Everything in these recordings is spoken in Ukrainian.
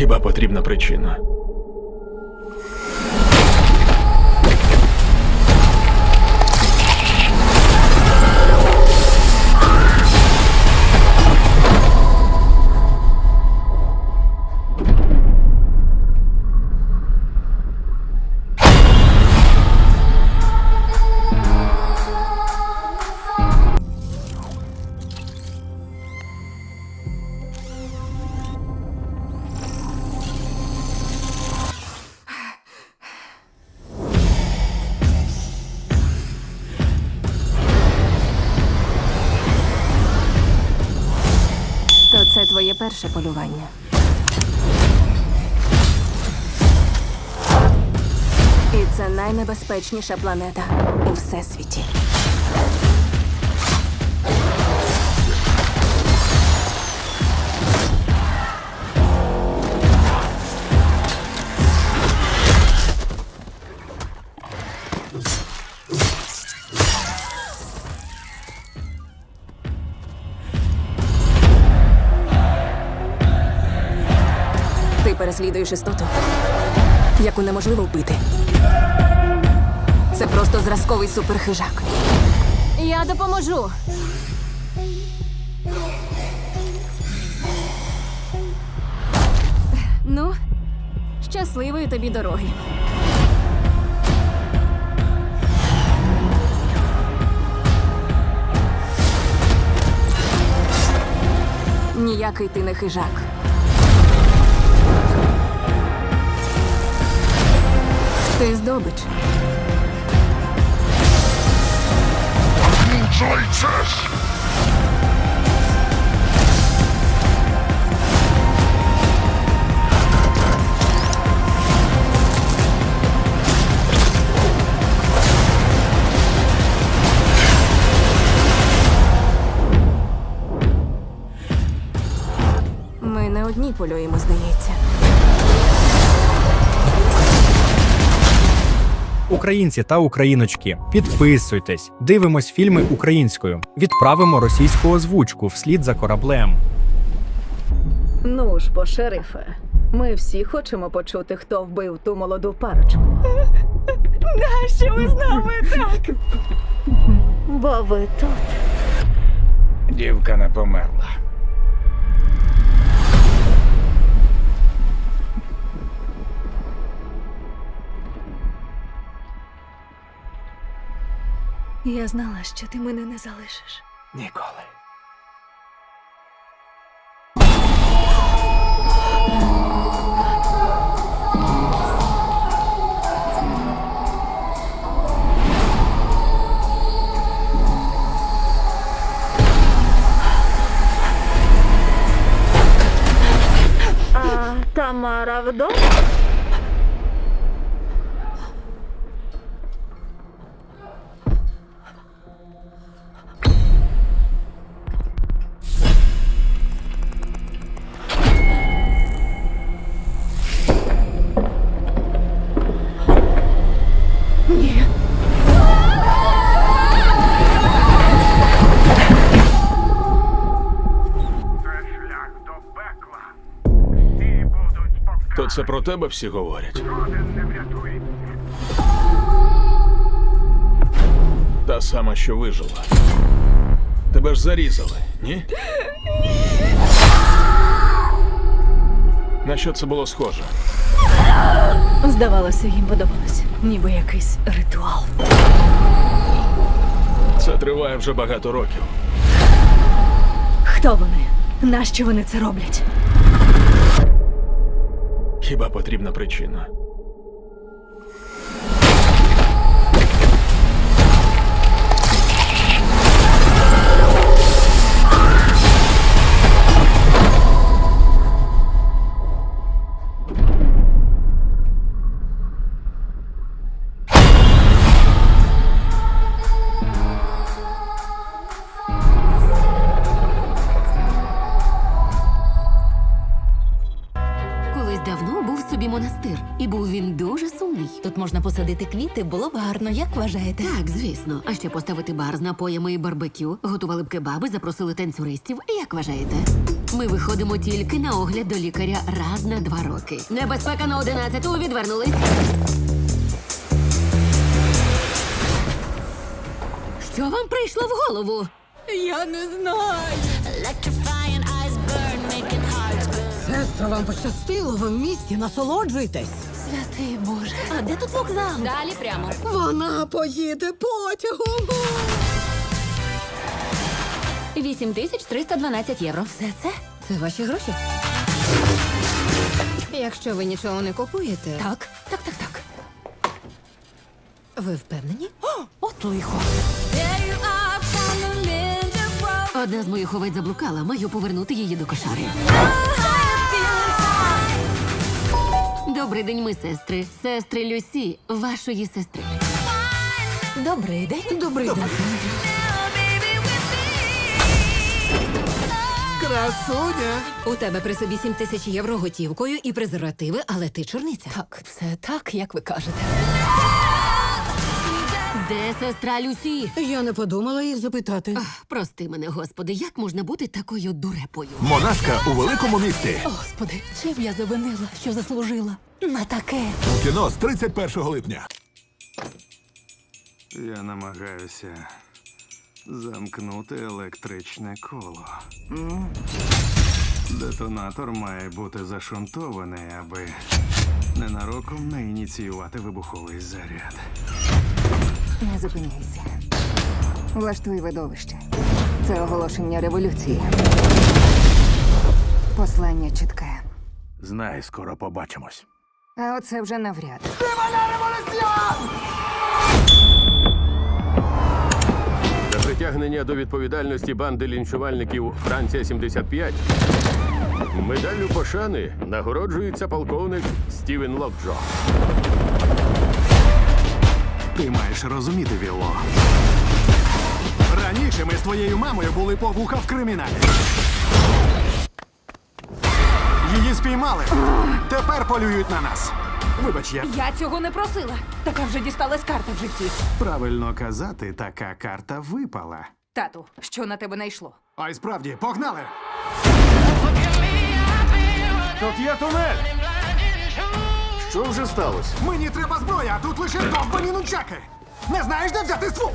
Хіба потрібна причина? Перше полювання. І це найнебезпечніша планета у всесвіті. Переслідуєш істоту, яку неможливо вбити. Це просто зразковий суперхижак. Я допоможу. Ну, щасливої тобі дороги. Ніякий ти не хижак. Ти здобич. Ми не одні полюємо, здається. Українці та україночки, підписуйтесь, дивимось фільми українською, відправимо російську озвучку вслід за кораблем. Ну ж, бо, шерифе, ми всі хочемо почути, хто вбив ту молоду парочку. Нащо ви з нами так? Бо ви тут. Дівка не померла. Я знала, що ти мене не залишиш. Ніколи. Тамара вдома? То це про тебе всі говорять. Та сама, що вижила. Тебе ж зарізали, ні? На що це було схоже? Здавалося, їм подобалось. Ніби якийсь ритуал. Це триває вже багато років. Хто вони? Нащо вони це роблять? Хіба потрібна причина? Можна посадити квіти, було б гарно, як вважаєте? Так, звісно. А ще поставити бар з напоями і барбекю, готували б кебаби, запросили танцюристів. Як вважаєте? Ми виходимо тільки на огляд до лікаря раз на два роки. Небезпека на одинадцяту відвернулись. Що вам прийшло в голову? Я не знаю. Сестра, вам пощастило, ви в місті, насолоджуйтесь. Святий Боже. А де тут вокзал? Далі прямо. Вона поїде потягом. 8312 євро. Все це? Це ваші гроші? Якщо ви нічого не купуєте, Так, так, так, так. ви впевнені? О, от лихо. Одна з моїх овець заблукала, маю повернути її до кошари. Добрий день, ми сестри. Сестри Люсі, вашої сестри. Добрий день. Добрий день. Красуня! У тебе при собі 7 тисяч євро готівкою і презервативи, але ти чорниця. Так, все так, як ви кажете. Де сестра Люсі? Я не подумала їх запитати. Ах, Прости мене, господи, як можна бути такою дурепою? Монашка у великому місті. Господи, чим я завинила, що заслужила? На таке. Кіно з 31 липня. Я намагаюся замкнути електричне коло. Детонатор має бути зашунтований, аби ненароком не ініціювати вибуховий заряд. Не зупиняйся. Влаштуй видовище. Це оголошення революції. Послання чітке. Знай, скоро побачимось. А оце вже навряд. За притягнення до відповідальності банди лінчувальників Франція 75 медаллю пошани нагороджується полковник Стівен Локджо. Ти маєш розуміти, Вілло. Раніше ми з твоєю мамою були по вуха в криміналі. Її спіймали. Тепер полюють на нас. Вибач, я Я цього не просила. Така вже дісталась карта в житті. правильно казати, така карта випала. Тату, що на тебе найшло? А й справді, погнали! Тут є тунель! Що вже сталося? Мені треба зброя, а тут лише довбані нунчаки! Не знаєш, де взяти ствол?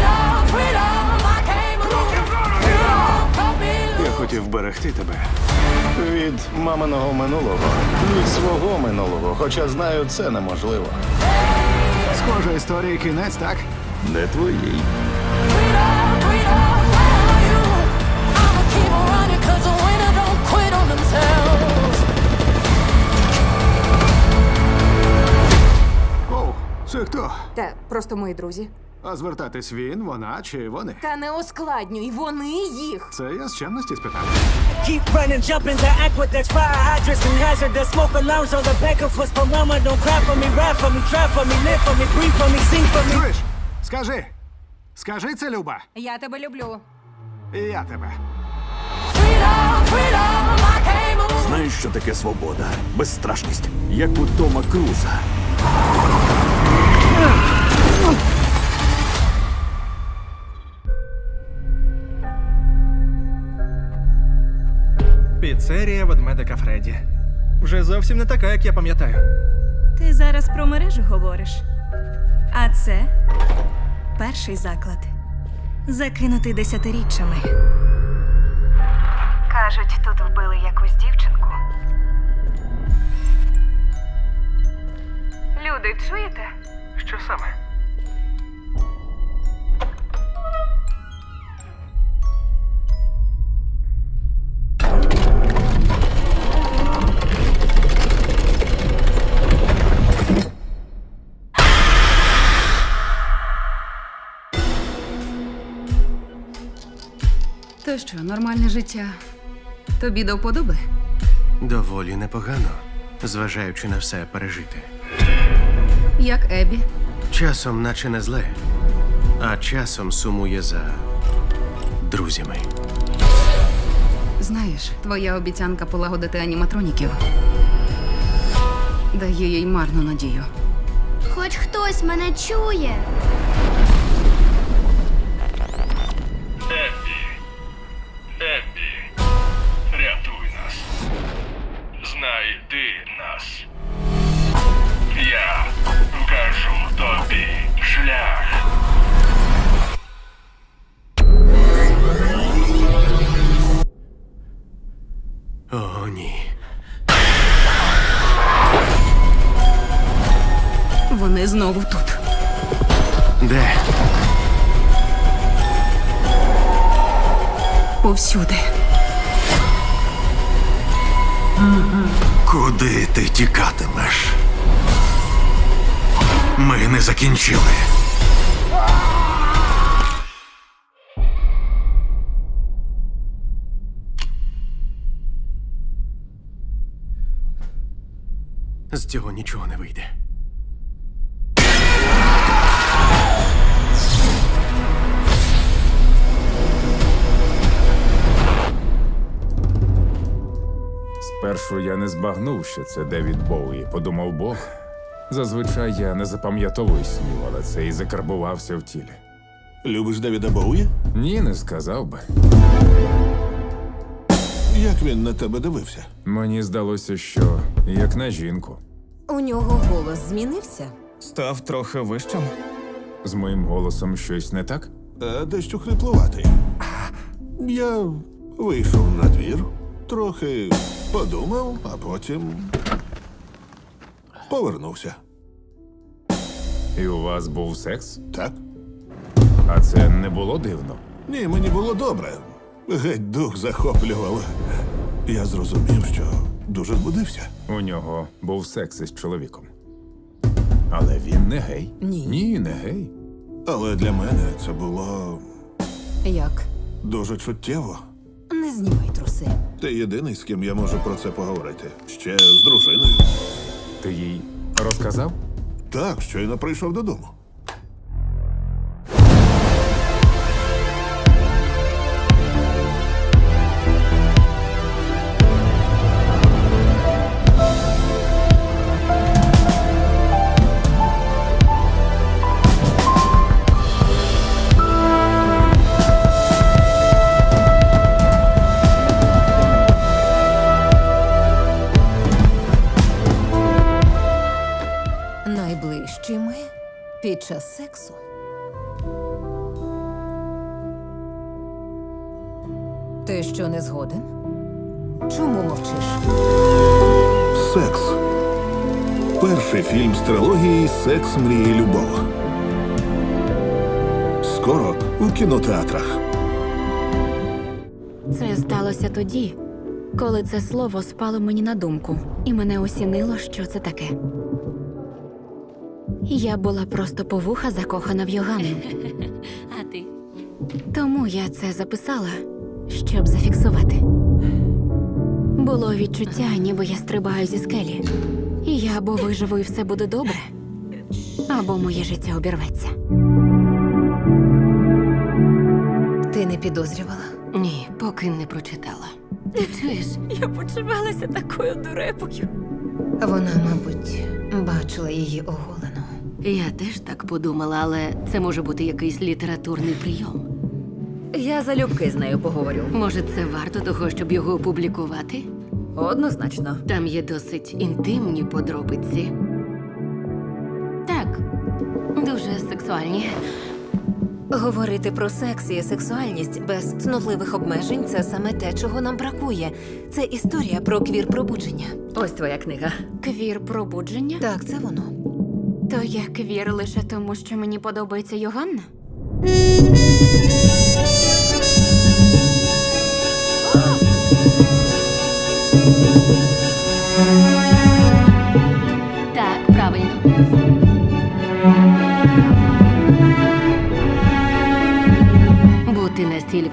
Я хотів берегти тебе від маминого минулого, від свого минулого, хоча знаю, це неможливо. Схожа історія кінець, так? Не твоїй. Оу, це хто? Та просто мої друзі. А звертатись він, вона чи вони? Та не ускладнюй, вони їх. Це я з чемності спитав. Keep running, jump in the aqueducts, fire hydrants and hazard. hazardous smoke alarms on the back of us. But mama, don't cry for me, ride for me, try for me, live for me, breathe for me, sing for me. Чуєш? Скажи. Скажи це, Люба. Я тебе люблю. І я тебе. Знаєш, що таке свобода? Безстрашність, як у Тома Круза. Піцерія ведмедика Фредді. Вже зовсім не така, як я пам'ятаю. Ти зараз про мережу говориш. А це перший заклад. Закинутий десятиріччями. Кажуть, тут вбили якусь дівчинку. Люди, чуєте? Що саме? То що, нормальне життя? Тобі до вподоби? Доволі непогано, зважаючи на все пережити. Як Ебі? Часом, наче не зле, а часом сумує за друзями. Знаєш, твоя обіцянка полагодити аніматроніків дає їй марну надію. Хоч хтось мене чує. Повсюди. Куди ти тікатимеш? Ми не закінчили. З цього нічого не вийде. Спершу я не збагнув, що це Девід Боуї, подумав Бог. Зазвичай я не запам'ятовую снів, але це і закарбувався в тілі. Любиш Девіда Боуї? Ні, не сказав би. Як він на тебе дивився? Мені здалося, що як на жінку. У нього голос змінився. Став трохи вищим. З моїм голосом щось не так? Е, дещо хриплуватий. Я вийшов на двір, трохи подумав, а потім повернувся. І у вас був секс? Так? А це не було дивно. Ні, мені було добре. Геть дух захоплював. Я зрозумів, що дуже збудився. У нього був секс із чоловіком. Але він не гей. Ні. Ні, не гей. Але для мене це було Як? дуже чуттєво. Не знімай труси. Ти єдиний, з ким я можу про це поговорити. Ще з дружиною. Ти їй розказав? Так, щойно прийшов додому. Що не згоден? Чому мовчиш? Секс. Перший фільм з трилогії Секс, мрії, любов. Скоро у кінотеатрах. Це сталося тоді, коли це слово спало мені на думку, і мене осінило, що це таке. Я була просто по вуха закохана в Йоганну. А ти? Тому я це записала, щоб зафіксувати. Було відчуття, ніби я стрибаю зі скелі. І я або виживу і все буде добре, або моє життя обірветься. Ти не підозрювала? Ні, поки не прочитала. Ти чуєш? Я почувалася такою дурепою. Вона, мабуть, бачила її оголену. Я теж так подумала, але це може бути якийсь літературний прийом. Я залюбки з нею поговорю. Може, це варто того, щоб його опублікувати? Однозначно. Там є досить інтимні подробиці. Так, дуже сексуальні. Говорити про секс і сексуальність без цнотливих обмежень це саме те, чого нам бракує. Це історія про квір пробудження. Ось твоя книга. Квір пробудження? Так, це воно. То я квір лише тому, що мені подобається Йоганна?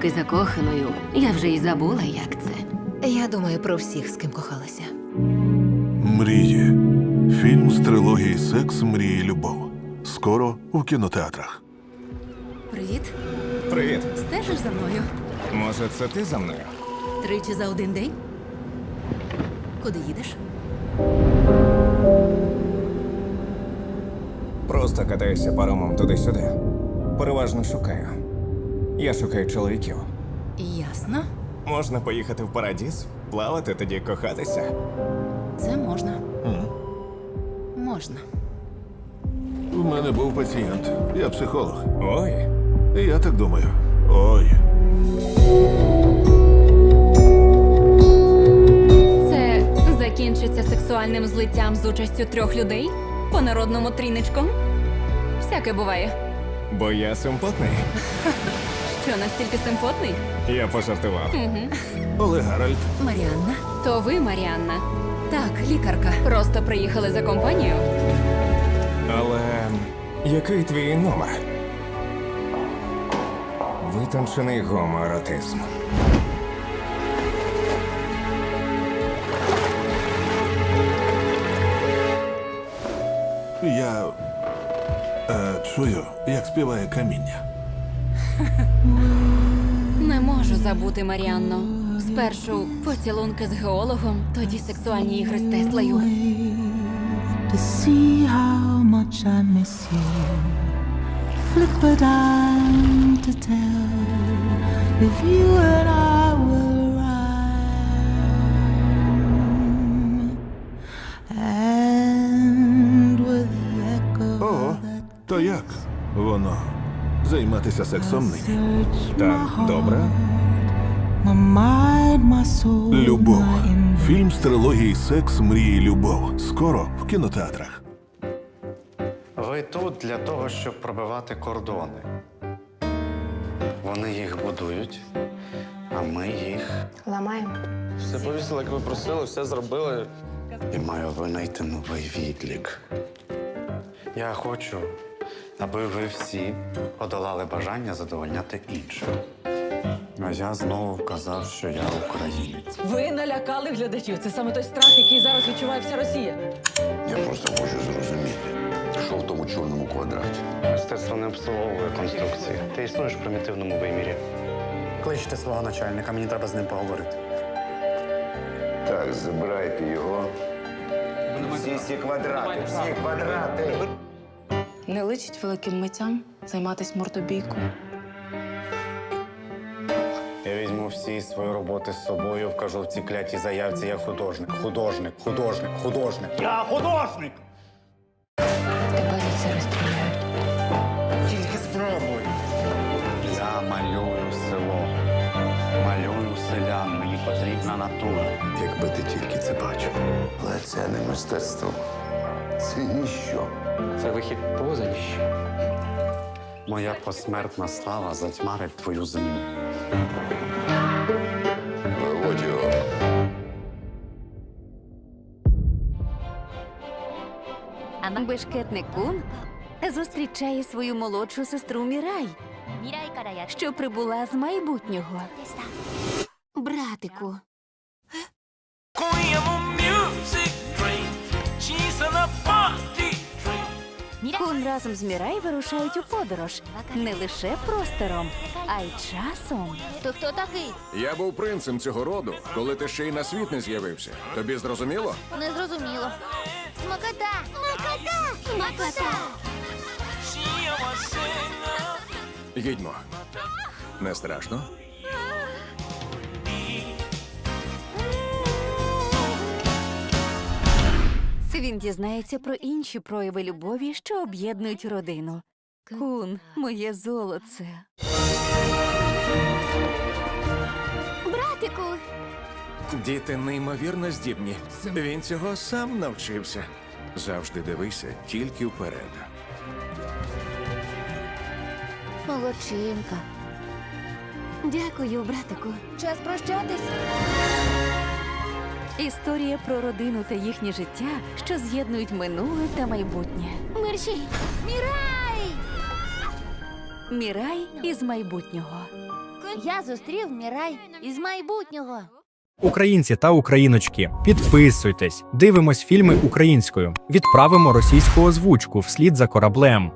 Бути закоханою, я вже й забула, як це. Я думаю про всіх, з ким кохалася. Мрії. Фільм з трилогії Секс, мрії, любов. Скоро у кінотеатрах. Привіт. Привіт. Стежиш за мною? Може, це ти за мною? Тричі за один день? Куди їдеш? Просто катаюся паромом туди-сюди. Переважно шукаю. Я шукаю чоловіків. Ясно. Можна поїхати в парадіз, плавати, тоді кохатися. Це можна. Можна. У мене був пацієнт. Я психолог. Ой, я так думаю. Ой. Це закінчиться сексуальним злиттям з участю трьох людей? По народному тріничком? Всяке буває. бо я симпотний. Що настільки симпотний? Я пожартував. Олег Гаральд. Маріанна. То ви, Маріанна, Так, лікарка. просто приїхали за компанію? Але який твій номер? Витончений гомоеротизм. Я е, чую, як співає каміння. Не можу забути Маріанно. Спершу поцілунки з геологом, тоді сексуальні ігри з Теслою. If you and I Займатися сексом нині. Так, добре. Любов. Фільм з трилогії Секс, мрії, любов. Скоро в кінотеатрах. Ви тут для того, щоб пробивати кордони. Вони їх будують, а ми їх. Ламаємо. Все повісили, як ви просили, все зробили. І маю винайти новий відлік. Я хочу, аби ви всі подолали бажання задовольняти інших. А я знову вказав, що я українець. Ви налякали глядачів. Це саме той страх, який зараз відчуває вся Росія. Я просто хочу зрозуміти, що в тому чорному квадраті. Мистецтво не обслуговує конструкції. Ти існуєш в примітивному вимірі. Кличте свого начальника, мені треба з ним поговорити. Так, забирайте його. Всі ці квадрати, всі квадрати. Не личить великим митцям займатися мордобійкою. Я візьму всі свої роботи з собою, вкажу в цій клятій заявці. Я художник, художник, художник, художник. Я художник! Тебе це розстріляють. Тільки спробуй. Я малюю село. Малюю селян. Мені потрібна натура. Якби ти тільки це бачив. Але це не мистецтво. Це ніщо. Це вихід поза ніщо. Моя посмертна слава затьмарить твою землю. Виводь його. Бешкетник Кун зустрічає свою молодшу сестру Мірай, що прибула з майбутнього. Братику, Кун разом з Мірай вирушають у подорож не лише простором, а й часом. То хто такий? Я був принцем цього роду, коли ти ще й на світ не з'явився. Тобі зрозуміло? Не зрозуміло. Смакота! Смакота! Смакота! Їдьмо. Не страшно? Він дізнається про інші прояви любові, що об'єднують родину. Кун, моє золоце. Братику, Діти неймовірно здібні. Він цього сам навчився. Завжди дивися тільки вперед. молодчинка. Дякую, братику. Час прощатись. Історія про родину та їхнє життя, що з'єднують минуле та майбутнє. Мерші! Мірай! Мірай із майбутнього. Я зустрів Мірай із майбутнього. Українці та україночки, підписуйтесь, дивимось фільми українською, відправимо російську озвучку вслід за кораблем.